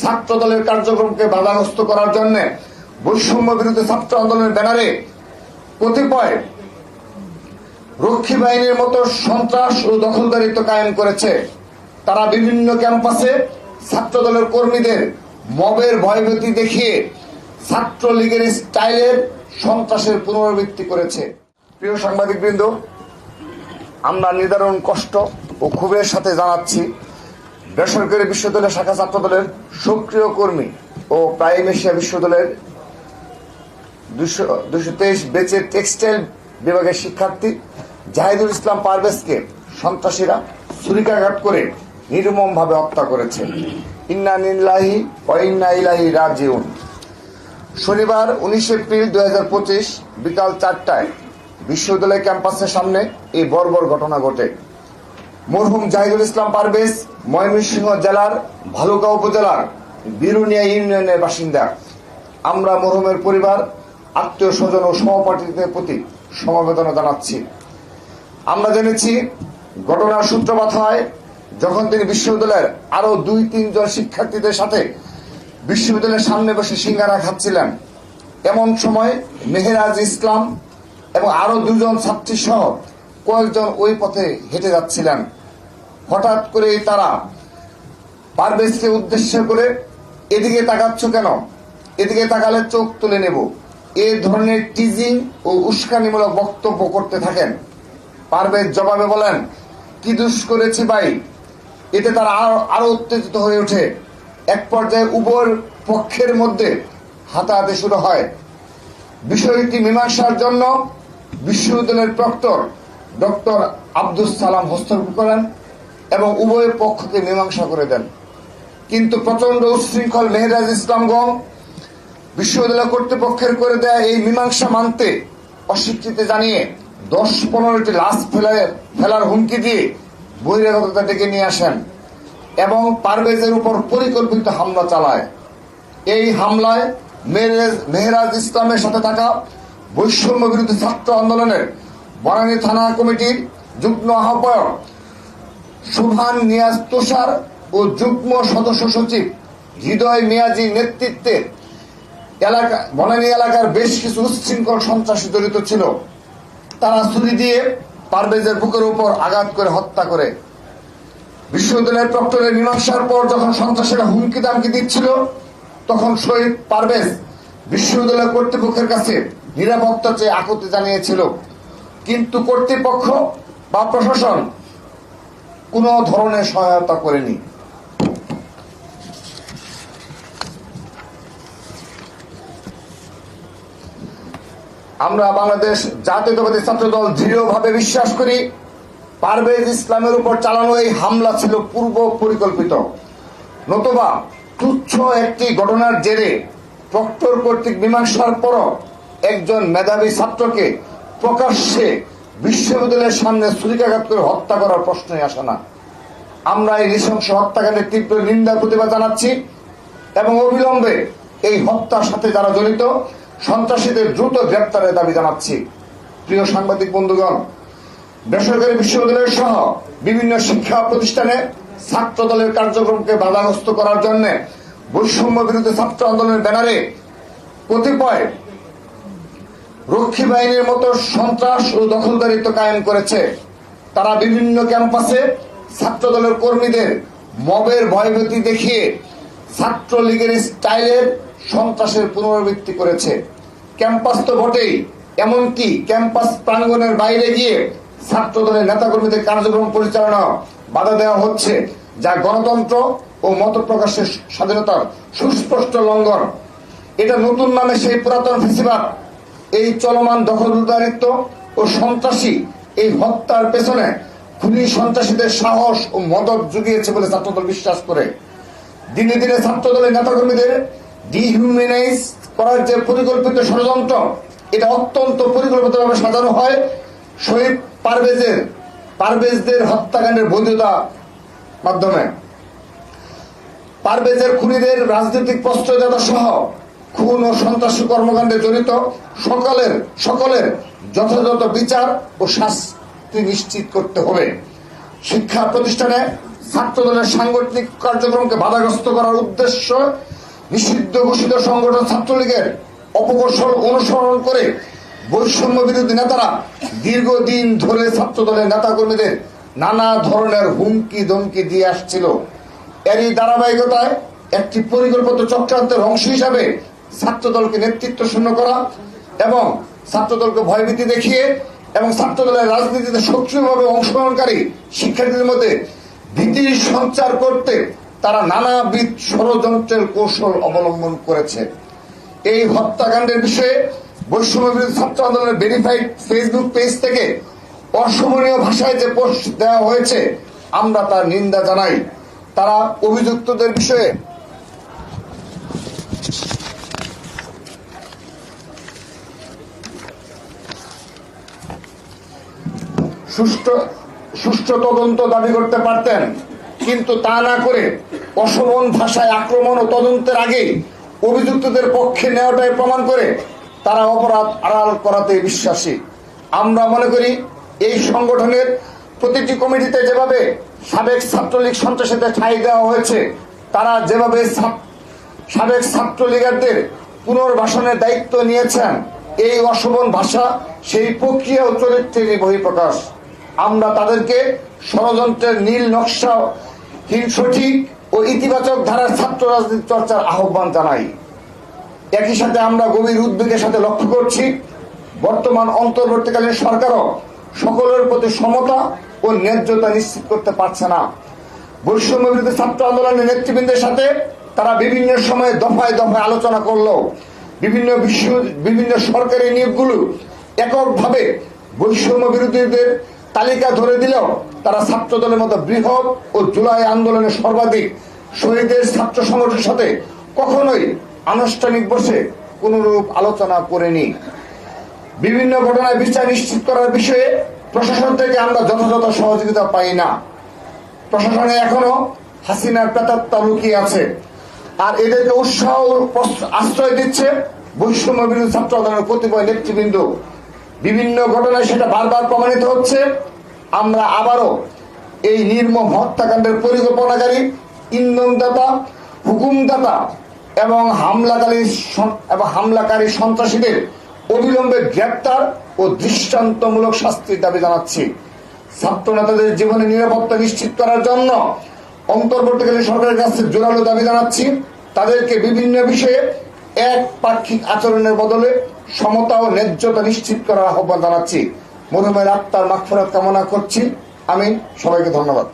ছাত্র দলের কার্যক্রমকে বাধাগ্রস্ত করার জন্য বৈষম্য বিরোধী ছাত্র আন্দোলনের ব্যানারে কতিপয় রক্ষী বাহিনীর মতো সন্ত্রাস ও দখলদারিত্ব কায়েম করেছে। তারা বিভিন্ন ক্যাম্পাসে ছাত্র দলের কর্মীদের মবের ভয়ভীতি দেখিয়ে ছাত্রলীগের স্টাইলের সন্ত্রাসের পুনরাবৃত্তি করেছে। প্রিয় সাংবাদিকবৃন্দ, আমরা নিদারুণ কষ্ট ও ক্ষোভের সাথে জানাচ্ছি বেসরকারি বিশ্ববিদ্যালয় শাখা ছাত্র দলের সক্রিয় কর্মী ও প্রাইম এশিয়া বিশ্ববিদ্যালয়ের দুশো তেইশ বেচের টেক্সটাইল বিভাগের শিক্ষার্থী জাহিদুল ইসলাম পারভেজকে সন্ত্রাসীরা ছুরিকাঘাত করে নির্মম ভাবে হত্যা করেছে। ইন্না নিল্লাহি ইন্না ইলাহি রাজিউন। শনিবার উনিশ এপ্রিল দুই হাজার পঁচিশ বিকাল চারটায় বিশ্ববিদ্যালয় ক্যাম্পাসের সামনে এই বর্বর ঘটনা ঘটে। মরহুম জাহিদুল ইসলাম পারভেজ, ময়মনসিংহ জেলার ভালুকা উপজেলার বিরুনিয়া ইউনিয়নের বাসিন্দা। আমরা মরহুমের পরিবার, আত্মীয় স্বজন ও সহপাঠীদের প্রতি সমবেদনা জানাচ্ছি। আমরা জেনেছি, ঘটনার সূত্রপাত হয় যখন তিনি বিশ্ববিদ্যালয়ের আরও দুই, তিনজন শিক্ষার্থীদের সাথে বিশ্ববিদ্যালয়ের সামনে বসে সিঙ্গারা খাচ্ছিলেন। এমন সময় মেহেরাজ ইসলাম এবং আরও দুজন ছাত্রী সহ কয়েকজন ওই পথে হেঁটে যাচ্ছিলেন। হঠাৎ করে তারা পারভেজকে উদ্দেশ্য করে এদিকে তাকাচ্ছ কেন? এদিকে তাকালে চোখ তুলে নেব। এ ধরনের টিজিং ও উস্কানিমূলক বক্তব্য করতে থাকেন। পারভেজ জবাবে বলেন, কি দুষ করেছি ভাই? এতে তারা আরও আরও উত্তেজিত হয়ে ওঠে। এক পর্যায়ে উভয় পক্ষের মধ্যে হাতাহাতি শুরু হয়। বিষয়টি মীমাংসার জন্য বিশ্ববিদ্যালয়ের প্রক্টর ডক্টর আব্দুল সালাম হস্তক্ষেপ করেন। এবং উভয় পক্ষকে মীমাংসা করে দেন। কিন্তু প্রচণ্ড উচ্ছৃঙ্খল মেহরাজ ইসলামগঞ্জ বিশ্ববিদ্যালয় কর্তৃপক্ষের করে দেয়া এই মীমাংসা মানতে অস্বীকৃতি জানিয়ে দশ পনেরোটি লাশ ফেলার ফেলার হুমকি দিয়ে বহিরাগততা ডেকে নিয়ে আসেন এবং পারভেজের উপর পরিকল্পিত হামলা চালায়। এই হামলায় মেহরাজ ইসলামের সাথে থাকা বৈষম্য বিরোধী ছাত্র আন্দোলনের বনানী থানা কমিটির যুগ্ম আহ্বায়ক সুভান নিয়াজ তুষার ও যুগ্ম সদস্য সচিব হৃদয় মিয়াজি নেতৃত্বে এলাকা বনানী এলাকার বেশ কিছু উচ্ছৃঙ্খল সন্ত্রাসী জড়িত ছিল। তারা ছুরি দিয়ে পারভেজের বুকের উপর আঘাত করে হত্যা করে। বিশ্ববিদ্যালয়ের প্রক্টরের মীমাংসার পর যখন সন্ত্রাসীরা হুমকি দামকি দিচ্ছিল, তখন শহীদ পারভেজ বিশ্ববিদ্যালয় কর্তৃপক্ষের কাছে নিরাপত্তা চেয়ে আকুতি জানিয়েছিল। কিন্তু কর্তৃপক্ষ বা প্রশাসন কোনো ধরনের সহায়তা করেনি। আমরা বাংলাদেশ জাতীয়তাবাদী ছাত্র দল দৃঢ়ভাবে বিশ্বাস করি, পারভেজ ইসলামের উপর চালানো এই হামলা ছিল পূর্ব পরিকল্পিত। নতুবা তুচ্ছ একটি ঘটনার জেরে প্রক্টর কর্তৃক মীমাংসার পরও একজন মেধাবী ছাত্রকে প্রকাশ্যে বিশ্ববিদ্যালয়ের সামনে ছুরিকাঘাত করে হত্যা করার প্রশ্নই আসে না। আমরা এই নৃশংস হত্যাকাণ্ডের তীব্র নিন্দা প্রতিবাদ জানাচ্ছি এবং অবিলম্বে এই হত্যার সাথে যারা জড়িত, সন্ত্রাসীদের দ্রুত গ্রেপ্তারের দাবি জানাচ্ছি। প্রিয় সাংবাদিক বন্ধুগণ, বেসরকারি বিশ্ববিদ্যালয় সহ বিভিন্ন শিক্ষা প্রতিষ্ঠানে ছাত্র দলের কার্যক্রমকে বাধাগ্রস্ত করার জন্য বৈষম্য বিরুদ্ধে ছাত্র আন্দোলনের ব্যানারে কতিপয় রক্ষী বাহিনীর মতো সন্ত্রাস ও দখলদারিত্ব কায়েম করেছে। তারা বিভিন্ন ক্যাম্পাসে ছাত্র দলের কর্মীদের মবের ভয়ভীতি দেখিয়ে ছাত্রলীগের স্টাইলের সন্ত্রাসের পুনরাবৃত্তি করেছে। ক্যাম্পাস তো বটেই, এমনকি ক্যাম্পাস প্রাঙ্গণের বাইরে গিয়ে ছাত্র দলের নেতাকর্মীদের কার্যক্রম পরিচালনা বাধা দেওয়া হচ্ছে, যা গণতন্ত্র ও মত প্রকাশের স্বাধীনতার সুস্পষ্ট লঙ্ঘন। এটা নতুন নামে সেই পুরাতন ফেসিবাদ এই চলমান দখলদারিত্ব ও সন্ত্রাসী এই হত্যার পেছনে খুনি সন্ত্রাসীদের সাহস ও মদত জুগিয়েছে বলে ছাত্রদল বিশ্বাস করে। দিনে দিনে ছাত্রদলের নেতাকর্মীদের ডিহিউম্যানাইজ করার যে পরিকল্পিত ষড়যন্ত্র, এটা অত্যন্ত পরিকল্পিতভাবে সাজানো হয় শহীদ পারভেজের, পারভেজদের হত্যাকাণ্ডের বৈধতা মাধ্যমে। পারভেজের খুনিদের রাজনৈতিক প্রশ্রয়দাতা সহ খুন ও সন্ত্রাসী কর্মকাণ্ডে জড়িত সকলের সকলের যথাযথ বিচার ও শাস্তি নিশ্চিত করতে হবে। শিক্ষা প্রতিষ্ঠানে ছাত্র দলের সাংগঠনিক কার্যক্রমকে বাধাগ্রস্ত করার উদ্দেশ্য নিষিদ্ধ ঘোষিত সংগঠন ছাত্রলীগের অপকৌশল অনুসরণ করে বৈষম্য বিরোধী নেতারা দীর্ঘদিন ধরে ছাত্র দলের নেতাকর্মীদের নানা ধরনের হুমকি ধমকি দিয়ে আসছিল। এরই ধারাবাহিকতায় একটি পরিকল্পিত চক্রান্তের অংশ হিসাবে ছাত্র দলকে নেতৃত্ব শূন্য করা এবং ছাত্র দলকে ভয়ভীতি দেখিয়ে এবং ছাত্র দলের রাজনীতিতে সক্রিয়ভাবে অংশগ্রহণকারী শিক্ষার্থীদের মধ্যে ভীতি সঞ্চার করতে তারা নানাবিধ ষড়যন্ত্রের কৌশল অবলম্বন করেছে। এই হত্যাকাণ্ডের বিষয়ে বৈষম্যবিরোধী ছাত্র আন্দোলনের ভেরিফাইড ফেসবুক পেজ থেকে অসমনীয় ভাষায় যে পোস্ট দেওয়া হয়েছে, আমরা তার নিন্দা জানাই। তারা অভিযুক্তদের বিষয়ে সুষ্ঠু সুষ্ঠু তদন্ত দাবি করতে পারতেন। কিন্তু তা না করে অসমন ভাষায় আক্রমণ ও তদন্তের আগে অভিযুক্তদের পক্ষে নেওয়াটাই প্রমাণ করে তারা অপরাধ আড়াল করাতে বিশ্বাসী। আমরা মনে করি এই সংগঠনের প্রতিটি কমিটিতে যেভাবে সাবেক ছাত্রলীগ সন্ত্রাসীদের ঠাঁই দেওয়া হয়েছে, তারা যেভাবে সাবেক ছাত্রলীগারদের পুনর্বাসনের দায়িত্ব নিয়েছেন, এই অশোভন ভাষা সেই প্রক্রিয়া ও চরিত্রেরই বহিঃপ্রকাশ। আমরা তাদেরকে ষড়যন্ত্রের নীল নকশা হীন সঠিক ও ইতিবাচক ধারার ছাত্র রাজনীতি চর্চার আহ্বান জানাই। একই সাথে আমরা গভীর উদ্বেগের সাথে লক্ষ্য করছি, বর্তমান অন্তর্বর্তীকালীন সরকারও সকলের প্রতি সমতা ও ন্যায্যতা নিশ্চিত করতে পারছে না। বৈষম্য বিরোধী ছাত্র আন্দোলনের নেতৃবৃন্দের সাথে তারা বিভিন্ন সময়ে দফায় দফায় আলোচনা করল। বিভিন্ন বিশ্ব বিভিন্ন সরকারি নিয়োগগুলো এককভাবে বৈষম্য বিরোধীদের তালিকা ধরে দিলেও তারা ছাত্র দলের মতো বৃহৎ ও জুলাই আন্দোলনের সর্বাধিক শহীদের ছাত্র সংগঠনের সাথে কখনোই আনুষ্ঠানিক বসে কোনরূপ আলোচনা করেনি। বিভিন্ন ঘটনায় বিচার নিশ্চিত করার বিষয়ে প্রশাসন থেকে আমরা যথাযথ সহযোগিতা পাই না। প্রশাসনে এখনও হাসিনার প্রেতাত্মা লুকিয়ে আছে। আর এদেরকে উৎসাহ আশ্রয় দিচ্ছে বৈষম্য বিরোধী ছাত্র আন্দোলনের কতিপয় নেতৃবৃন্দ। বিভিন্ন ঘটনায় সেটা বারবার প্রমাণিত হচ্ছে। আমরা আবারও এই নির্মম হত্যাকাণ্ডের পরিকল্পনাকারী, ইন্ধনদাতা, হুকুমদাতা এবং হামলাকারী এবং হামলাকারী সন্ত্রাসীদের অবিলম্বে গ্রেপ্তার ও দৃষ্টান্তমূলক শাস্তির দাবি জানাচ্ছি। ছাত্র নেতাদের জীবনের নিরাপত্তা নিশ্চিত করার জন্য অন্তর্বর্তীকালীন সরকারের কাছে জোরালো দাবি জানাচ্ছি। তাদেরকে বিভিন্ন বিষয়ে এক পাক্ষিক আচরণের বদলে সমতা ও ন্যায্যতা নিশ্চিত করার আহ্বান জানাচ্ছি। মরুমের আত্মার মাগফিরাত কামনা করছি। আমি সবাইকে ধন্যবাদ।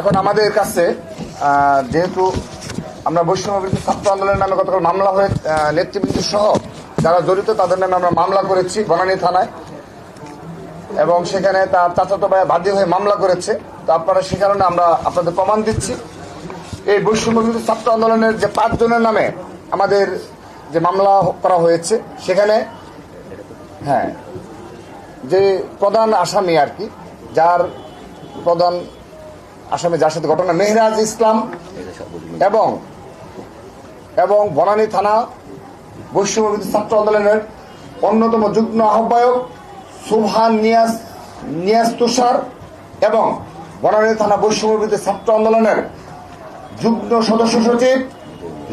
এখন আমাদের কাছে যেহেতু আমরা বিরোধী ছাত্র আন্দোলনের নামে গতকাল মামলা হয়ে নেতৃবৃন্দ সহ যারা জড়িত তাদের নামে আমরা মামলা করেছি বনানী থানায়। এবং সেখানে তার চাচাতো ভাই বাদী হয়ে মামলা করেছে। তো আপনারা সে কারণে আমরা আপনাদের প্রমাণ দিচ্ছি। এই বৈষম্যবিরোধী ছাত্র আন্দোলনের যে পাঁচজনের নামে আমাদের যে মামলা করা হয়েছে, সেখানে হ্যাঁ যে প্রধান আসামি আর কি, যার প্রধান আসামি যার সাথে ঘটনা, মেহরাজ ইসলাম এবং এবং বনানী থানা বৈশ্যবিরোধী ছাত্র আন্দোলনের অন্যতম যুগ্ম আহ্বায়ক সুবহান নিয়াজ নিয়াজ তুষার এবং বনানী থানা বৈশ্যবিরোধী ছাত্র আন্দোলনের যুগ্ম সদস্য সচিব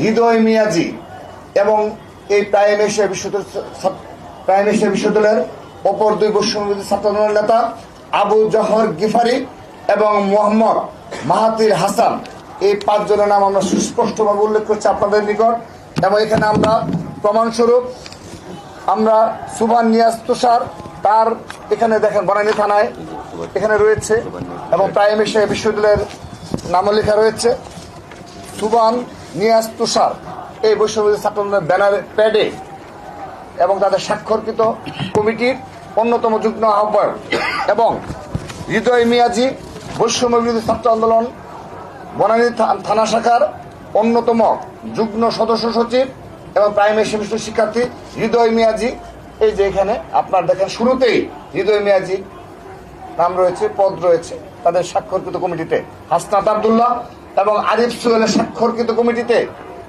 হৃদয় মিয়াজি এবং এই প্রাইম এশিয়া বিশ্ববিদ্যালয় প্রাইম এশিয়া বিশ্ববিদ্যালয়ের অপর দুই বৈষম্যবিরোধী ছাত্র আন্দোলনের নেতা আবু জহর গিফারি এবং মোহাম্মদ মাহাতির হাসান। এই পাঁচজনের নাম আমরা সুস্পষ্টভাবে উল্লেখ করছি আপনাদের নিকট এবং এখানে আমরা প্রমাণস্বরূপ আমরা সুবান নিয়াজ তুষার তার এখানে দেখেন বনানী থানায় এখানে রয়েছে এবং প্রাইম এশিয়া বিশ্ববিদ্যালয়ের নামও লেখা রয়েছে। সুবান নিয়াজ তুষার এই বৈষম্য ছাত্র ব্যানার প্যাডে এবং তাদের স্বাক্ষরকৃত কমিটির অন্যতম যুগ্ম আহ্বায়ক এবং হৃদয় মিয়াজি বৈষম্য ছাত্র আন্দোলন বনানী থানা শাখার অন্যতম যুগ্ম সদস্য সচিব এবং প্রাইমারি সেমিস্টার শিক্ষার্থী হৃদয় মিয়াজি এই যে এখানে, আপনার দেখেন শুরুতেই হৃদয় মিয়াজি, নাম রয়েছে, পদ রয়েছে। তাদের স্বাক্ষরকৃত কমিটিতে হাসনাত আবদুল্লাহ এবং আরিফ সোহেলের স্বাক্ষরকৃত কমিটিতে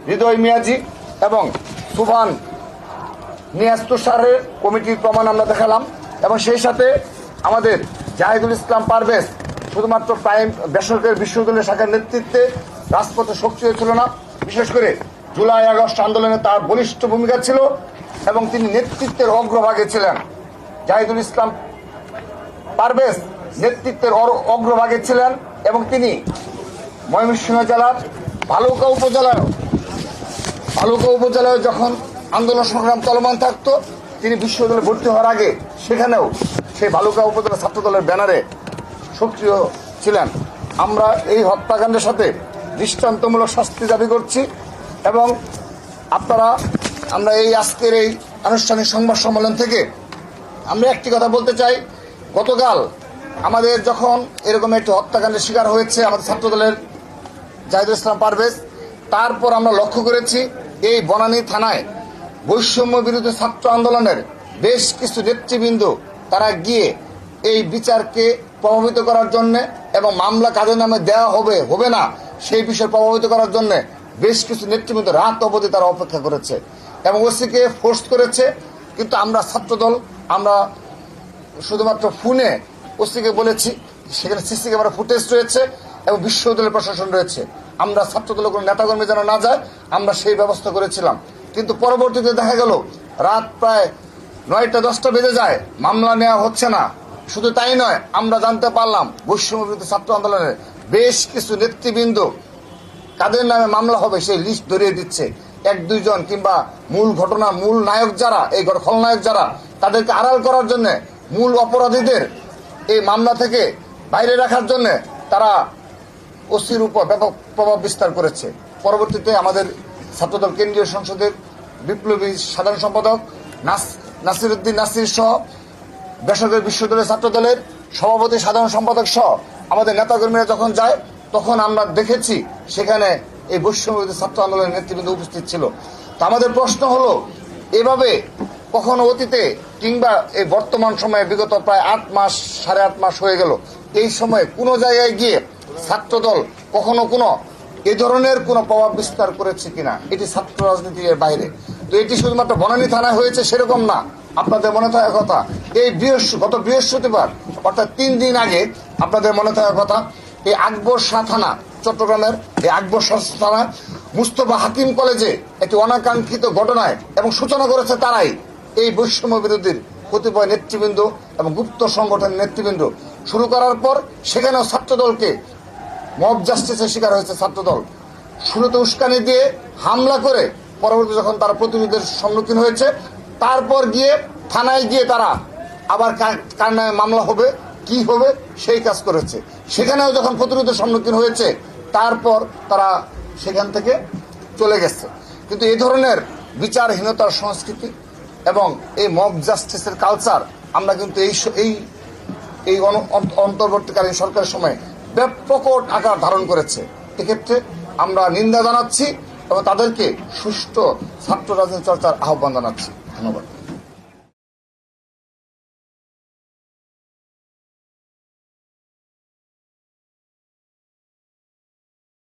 হৃদয় মিয়াজি এবং সুফান নিয়াজ কমিটির প্রমাণ আমরা দেখালাম। এবং সেই সাথে আমাদের জাহিদুল ইসলাম পারভেজ শুধুমাত্র প্রাইম বেসরকারি বিশ্ববিদ্যালয় শাখার নেতৃত্বে রাজপথে সক্রিয় ছিল না। বিশেষ করে জুলাই আগস্ট আন্দোলনে তার বলিষ্ঠ ভূমিকা ছিল। এবং তিনি নেতৃত্বের অগ্রভাগে ছিলেন। জাহিদুল ইসলাম পারভেজ নেতৃত্বের অগ্রভাগে ছিলেন এবং তিনি ময়মনসিংহ জেলার ভালুকা উপজেলায় ভালুকা উপজেলায় যখন আন্দোলন সংগ্রাম চলমান থাকতো, তিনি বিশ্ববিদ্যালয়ে ভর্তি হওয়ার আগে সেখানেও সেই ভালুকা উপজেলা ছাত্র দলের ব্যানারে সক্রিয় ছিলেন। আমরা এই হত্যাকাণ্ডের সাথে দৃষ্টান্তমূলক শাস্তি দাবি করছি এবং আপনারা আমরা এই আজকের এই আনুষ্ঠানিক সংবাদ সম্মেলন থেকে আমরা একটি কথা বলতে চাই। গতকাল আমাদের যখন এরকম একটি হত্যাকাণ্ডের শিকার হয়েছে আমাদের ছাত্রদলের জাহিদুল ইসলাম পারভেজ, তারপর আমরা লক্ষ্য করেছি এই বনানী থানায় বৈষম্য বিরুদ্ধে ছাত্র আন্দোলনের বেশ কিছু নেতৃবৃন্দ তারা গিয়ে এই বিচারকে প্রভাবিত করার জন্য এবং মামলা কাদের নামে দেওয়া হবে হবে না, সেই বিষয়ে প্রভাবিত করার জন্য বেশ কিছু নেতৃবৃন্দ রাত অবধি তারা অপেক্ষা করেছে। এবং ওসিকে ফোর্স করেছে, কিন্তু আমরা ছাত্রদল, আমরা শুধুমাত্র ফোনে ওসিকে বলেছি, সেখানে সিসি ক্যামেরা ফুটেজ রয়েছে এবং বিশ্ববিদ্যালয় প্রশাসন রয়েছে। আমরা ছাত্রদলের কোনো নেতাকর্মী যেন না যায়, আমরা সেই ব্যবস্থা করেছিলাম। কিন্তু পরবর্তীতে দেখা গেল, রাত প্রায় নয়টা, দশটা বেজে যায়, মামলা নেওয়া হচ্ছে না। শুধু তাই নয়, আমরা জানতে পারলাম, বৈষম্য ছাত্র আন্দোলনের বেশ কিছু নেতৃবৃন্দ, কাদের নামে মামলা হবে, সেই লিস্ট ধরিয়ে দিচ্ছে। এক দুইজন কিংবা মূল ঘটনা, মূল নায়ক যারা, এই খলনায়ক যারা, তাদেরকে আড়াল করার জন্য, মূল অপরাধীদের এই মামলা থেকে বাইরে রাখার জন্য তারা ওসির উপর ব্যাপক প্রভাব বিস্তার করেছে। পরবর্তীতে আমাদের ছাত্রদল কেন্দ্রীয় সংসদের বিপ্লবী সাধারণ সম্পাদক নাস- নাসিরুদ্দিন নাসির সহ বেসরকারি বিশ্ববিদ্যালয় ছাত্রদলের সভাপতি সাধারণ সম্পাদক সহ আমাদের নেতাকর্মীরা যখন যায়, তখন আমরা দেখেছি সেখানে এই বৈষম্যবিরোধী ছাত্র আন্দোলনের নেতৃবৃন্দ উপস্থিত ছিল। তো আমাদের প্রশ্ন হলো, এভাবে কখনো অতীতে কিংবা এই বর্তমান সময়ে বিগত প্রায় আট মাস, সাড়ে আট মাস হয়ে গেল, এই সময়ে কোনো জায়গায় গিয়ে ছাত্রদল কখনো কোনো এ ধরনের কোনো প্রভাব বিস্তার করেছে কিনা? এটি ছাত্র রাজনীতির বাইরে। তো এটি শুধুমাত্র বনানী থানায় হয়েছে সেরকম না, আপনাদের মনে থাকার কথা। এই বৃহস্প, গত বৃহস্পতিবার, অর্থাৎ তিন দিন আগে, আপনাদের মনে থাকার কথা, এই আকবর শাহ থানা চট্টগ্রামের এই আকবর থানা, মুস্তফা হাকিম কলেজে একটি অনাকাঙ্ক্ষিত ঘটনায় এবং সূচনা করেছে তারাই এই বৈষম্য বিরোধীর কতিপয় নেতৃবৃন্দ এবং গুপ্ত সংগঠনের নেতৃবৃন্দ। শুরু করার পর সেখানেও ছাত্রদলকে মব জাস্টিসের শিকার হয়েছে ছাত্রদল। শুরুতে উস্কানি দিয়ে হামলা করে পরবর্তী যখন তারা প্রতিনিধিদের সম্মুখীন হয়েছে, তারপর গিয়ে থানায় গিয়ে তারা আবার কার নামে মামলা হবে, কি হবে সেই কাজ করেছে। সেখানেও যখন প্রতিরোধের সম্মুখীন হয়েছে তারপর তারা সেখান থেকে চলে গেছে। কিন্তু এই ধরনের বিচারহীনতার সংস্কৃতি এবং এই মব জাস্টিসের কালচার আমরা কিন্তু এই এই এই অন্তর্বর্তীকালীন সরকারের সময় ব্যাপক আকার ধারণ করেছে। এক্ষেত্রে আমরা নিন্দা জানাচ্ছি এবং তাদেরকে সুষ্ঠু ছাত্র রাজনীতি চর্চার আহ্বান জানাচ্ছি। ধন্যবাদ।